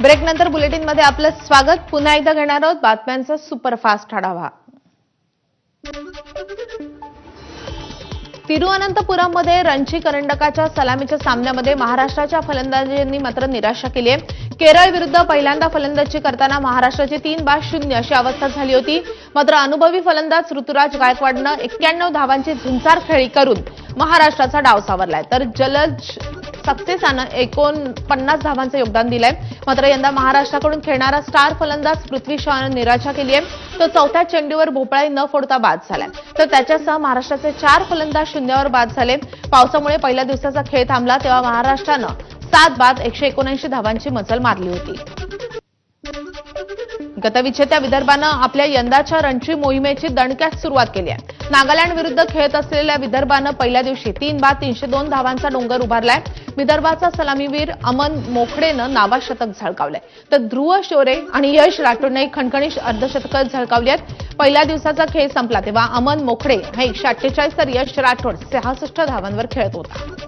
ब्रेकनंतर बुलेटिनमध्ये आपलं स्वागत. पुन्हा एकदा घेणार आहोत बातम्यांचा सुपरफास्ट आढावा. तिरुअनंतपुरममध्ये रणजी करंडकाच्या सलामीच्या सामन्यामध्ये महाराष्ट्राच्या फलंदाजांनी मात्र निराशा केली आहे. केरळ विरुद्ध पहिल्यांदा फलंदाजी करताना महाराष्ट्राची तीन बाद शून्य अशी अवस्था झाली होती. मात्र अनुभवी फलंदाज ऋतुराज गायकवाडनं एक्क्याण्णव धावांची झुंजार खेळी करून महाराष्ट्राचा डाव सावरलाय. तर जलज सक्सेसानं एकोणपन्नास धावांचं योगदान दिलंय. मात्र यंदा महाराष्ट्राकडून खेळणारा स्टार फलंदाज पृथ्वी शॉनं निराशा केली आहे. तो चौथ्या चेंडूवर भोपळाई न फोडता बाद झालाय. तर त्याच्यासह महाराष्ट्राचे चार फलंदाज शून्यावर बाद झाले. पावसामुळे पहिल्या दिवसाचा खेळ थांबला तेव्हा महाराष्ट्रानं सात बाद एकशे एकोणऐंशी धावांची मजल मारली होती. गतविजेत्या विदर्भानं आपल्या यंदाच्या रणजी मोहिमेची दणक्यात सुरुवात केली आहे. नागालँड विरुद्ध खेळत असलेल्या विदर्भानं पहिल्या दिवशी तीन बाद तीनशे दोन धावांचा डोंगर उभारलाय. विदर्भाचा सलामीवीर अमन मोखडेनं नावाशतक झळकावलंय. तर ध्रुव शोरे आणि यश राठोडने खणखणीश अर्धशतकं झळकावली आहेत. पहिल्या दिवसाचा खेळ संपला तेव्हा अमन मोखडे हा एकशे अठ्ठेचाळीस तर यश राठोड सहासष्ट धावांवर खेळत होता.